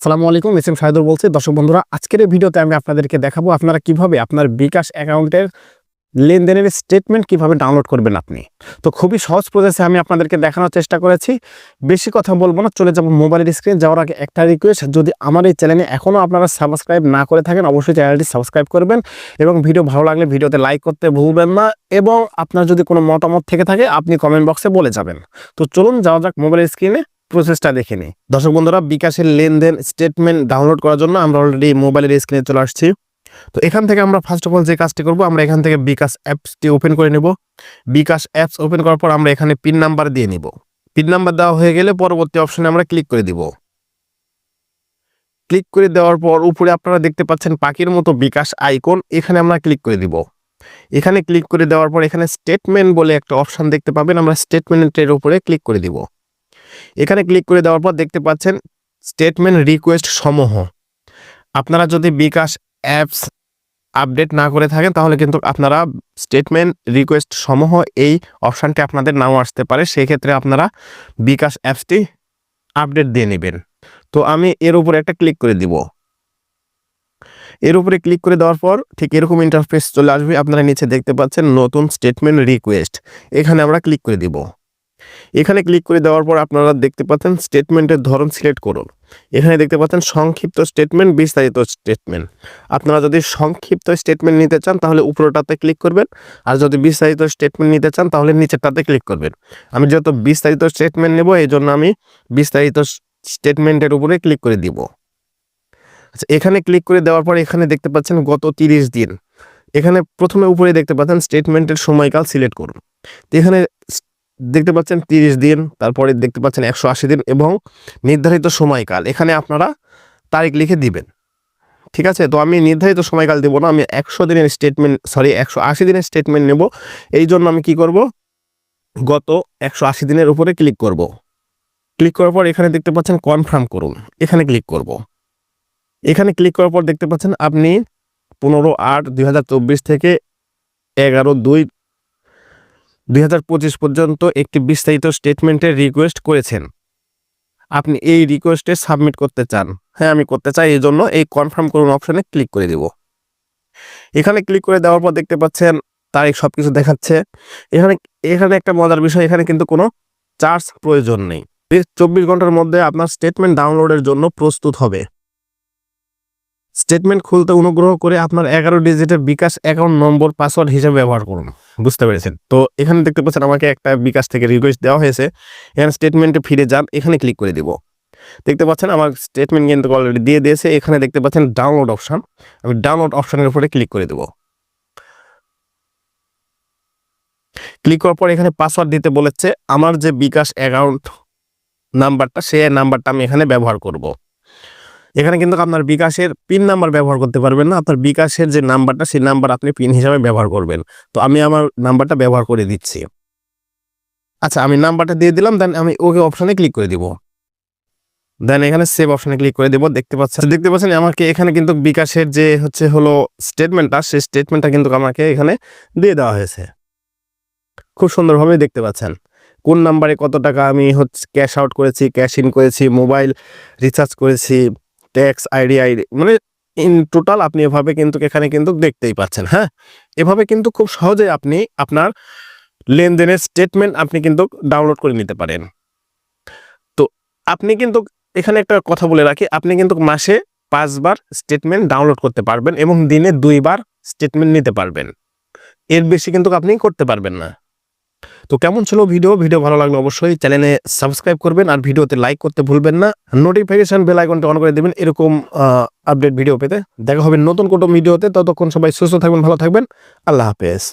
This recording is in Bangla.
সালামু আলাইকুম এস এম শাহিদুর বলছি। দর্শক বন্ধুরা, আজকের এই ভিডিওতে আমি আপনাদেরকে দেখাবো আপনারা কীভাবে আপনার বিকাশ অ্যাকাউন্টের লেনদেনের স্টেটমেন্ট কীভাবে ডাউনলোড করবেন আপনি। তো খুবই সহজ প্রসেসে আমি আপনাদেরকে দেখানোর চেষ্টা করেছি। বেশি কথা বলব না, চলে যাব মোবাইলের স্ক্রিন যাওয়ার আগে একটা রিকোয়েস্ট যদি আমার এই চ্যানেলে এখনও আপনারা সাবস্ক্রাইব না করে থাকেন, অবশ্যই চ্যানেলটি সাবস্ক্রাইব করবেন এবং ভিডিও ভালো লাগলে ভিডিওতে লাইক করতে ভুলবেন না এবং আপনার যদি কোনো মতামত থেকে থাকে, আপনি কমেন্ট বক্সে বলে যাবেন। তো চলুন, যাওয়া যাক মোবাইলের স্ক্রিনে প্রসেসটা দেখে নিই দর্শক বন্ধুরা, বিকাশের লেনদেন স্টেটমেন্ট ডাউনলোড করার জন্য আমরা অলরেডি মোবাইলের স্ক্রিনে চলে আসছি। তো এখান থেকে আমরা ফার্স্ট অফ অল যে কাজটি করব, আমরা এখান থেকে বিকাশ অ্যাপসটি ওপেন করে নেব। বিকাশ অ্যাপস ওপেন করার পর আমরা এখানে পিন নাম্বার দিয়ে নিব। পিন নাম্বার দেওয়া হয়ে গেলে পরবর্তী অপশনে আমরা ক্লিক করে দিব। ক্লিক করে দেওয়ার পর উপরে আপনারা দেখতে পাচ্ছেন পাখির মতো বিকাশ আইকন এখানে আমরা ক্লিক করে দিব। এখানে ক্লিক করে দেওয়ার পর এখানে স্টেটমেন্ট বলে একটা অপশান দেখতে পাবেন, আমরা স্টেটমেন্টের উপরে ক্লিক করে দিব। এখানে ক্লিক করে দেওয়ার পর দেখতে পাচ্ছেন স্টেটমেন্ট রিকোয়েস্ট সমূহ। আপনারা যদি বিকাশ অ্যাপস আপডেট না করে থাকেন, তাহলে কিন্তু আপনারা স্টেটমেন্ট রিকোয়েস্ট সমূহ এই অপশানটি আপনাদের নাও আসতে পারে। সেই ক্ষেত্রে আপনারা বিকাশ অ্যাপসটি আপডেট দিয়ে নেবেন। তো আমি এর উপরে একটা ক্লিক করে দিব। এর উপরে ক্লিক করে দেওয়ার পর ঠিক এরকম ইন্টারফেস চলে আসবে। আপনারা নিচে দেখতে পাচ্ছেন নতুন স্টেটমেন্ট রিকোয়েস্ট এখানে আমরা ক্লিক করে দিব। এখানে ক্লিক করে দেওয়ার পর আপনারা দেখতে পাচ্ছেন স্টেটমেন্টের ধরন সিলেক্ট করুন। এখানে দেখতে পাচ্ছেন সংক্ষিপ্ত স্টেটমেন্ট বিস্তারিত স্টেটমেন্ট আপনারা যদি সংক্ষিপ্ত স্টেটমেন্ট নিতে চান, তাহলে উপরটাতে ক্লিক করবেন। আর যদি বিস্তারিত স্টেটমেন্ট নিতে চান, তাহলে নিচেরটাতে ক্লিক করবেন। আমি যেহেতু বিস্তারিত স্টেটমেন্ট নেব এই জন্য আমি বিস্তারিত স্টেটমেন্টের উপরে ক্লিক করে দিব। আচ্ছা এখানে ক্লিক করে দেওয়ার পর এখানে দেখতে পাচ্ছেন গত তিরিশ দিন। এখানে প্রথমে উপরে দেখতে পাচ্ছেন স্টেটমেন্টের সময়কাল সিলেক্ট করুন। এখানে দেখতে পাচ্ছেন তিরিশ দিন, তারপরে দেখতে পাচ্ছেন একশো আশি দিন এবং নির্ধারিত সময়কাল। এখানে আপনারা তারিখ লিখে দিবেন। ঠিক আছে? তো আমি নির্ধারিত সময়কাল দেবো না, আমি একশো দিনের স্টেটমেন্ট সরি একশো আশি দিনের স্টেটমেন্ট নেব। এই জন্য আমি কি করব? গত একশো আশি দিনের উপরে ক্লিক করব। ক্লিক করার পর এখানে দেখতে পাচ্ছেন কনফার্ম করুন। এখানে ক্লিক করব। এখানে ক্লিক করার পর দেখতে পাচ্ছেন আপনি পনেরো আট দুই থেকে এগারো দুই দু হাজার পঁচিশ পর্যন্ত একটি বিস্তারিত স্টেটমেন্টের রিকোয়েস্ট করেছেন। আপনি এই রিকোয়েস্টে সাবমিট করতে চান। হ্যাঁ আমি করতে চাই, এই জন্য এই কনফার্ম করুন অপশানে ক্লিক করে দিব। এখানে ক্লিক করে দেওয়ার পর দেখতে পাচ্ছেন, তারিখ সব কিছু দেখাচ্ছে। এখানে এখানে একটা মজার বিষয়, এখানে কিন্তু কোনো চার্জ প্রয়োজন নেই। চব্বিশ ঘণ্টার মধ্যে আপনার স্টেটমেন্ট ডাউনলোডের জন্য প্রস্তুত হবে। স্টেটমেন্ট খুলতে অনুগ্রহ করে আপনার এগারো ডিজিটের বিকাশ অ্যাকাউন্ট নম্বর পাসওয়ার্ড হিসেবে ব্যবহার করুন। বুঝতে পেরেছেন? তো এখানে দেখতে পাচ্ছেন আমাকে একটা বিকাশ থেকে রিকোয়েস্ট দেওয়া হয়েছে। এখানে স্টেটমেন্টে ফিরে যান, এখানে ক্লিক করে দিব। দেখতে পাচ্ছেন আমার স্টেটমেন্ট কিন্তু অলরেডি দিয়ে দিয়েছে। এখানে দেখতে পাচ্ছেন ডাউনলোড অপশান আমি ডাউনলোড অপশানের উপরে ক্লিক করে দেব। ক্লিক করার পর এখানে পাসওয়ার্ড দিতে বলেছে, আমার যে বিকাশ অ্যাকাউন্ট নাম্বারটা সেই নাম্বারটা আমি এখানে ব্যবহার করব। এখানে কিন্তু আপনার বিকাশের পিন নাম্বার ব্যবহার করতে পারবেন না। আপনার বিকাশের যে নাম্বারটা সেই নাম্বার আপনি পিন হিসাবে ব্যবহার করবেন। তো আমি আমার নাম্বারটা ব্যবহার করে দিচ্ছি। আচ্ছা আমি নাম্বারটা দিয়ে দিলাম দেন আমি ওকে অপশানে ক্লিক করে দিব। দেন এখানে সেভ অপশানে ক্লিক করে দেবো। দেখতে পাচ্ছেন? দেখতে পাচ্ছেন, আমাকে এখানে কিন্তু বিকাশের যে হচ্ছে হলো স্টেটমেন্টটা সেই স্টেটমেন্টটা কিন্তু আমাকে এখানে দিয়ে দেওয়া হয়েছে। খুব সুন্দরভাবে দেখতে পাচ্ছেন। কোন নাম্বারে কত টাকা আমি হচ্ছে ক্যাশ আউট করেছি ক্যাশ ইন করেছি মোবাইল রিচার্জ করেছি ট্যাক্স আইডি আইডি মানে ইন টোটাল আপনি এভাবে কিন্তু এখানে কিন্তু দেখতেই পাচ্ছেন হ্যাঁ? এভাবে কিন্তু খুব সহজে আপনি আপনার লেনদেনের স্টেটমেন্ট আপনি কিন্তু ডাউনলোড করে নিতে পারেন। তো আপনি কিন্তু এখানে একটা কথা বলে রাখি, আপনি কিন্তু মাসে পাঁচবার স্টেটমেন্ট ডাউনলোড করতে পারবেন এবং দিনে দুইবার স্টেটমেন্ট নিতে পারবেন। এর বেশি কিন্তু আপনি করতে পারবেন না। তো কেমন ছিল ভিডিও? ভিডিও ভালো লাগলে অবশ্যই চ্যানেলে সাবস্ক্রাইব করবেন আর ভিডিওতে লাইক করতে ভুলবেন না। নোটিফিকেশন বেল আইকনটা অন করে দেবেন এরকম আপডেট ভিডিও পেতে। দেখা হবে নতুন কোনো ভিডিওতে। ততক্ষণ সবাই সুস্থ থাকবেন, ভালো থাকবেন। আল্লাহ হাফেজ।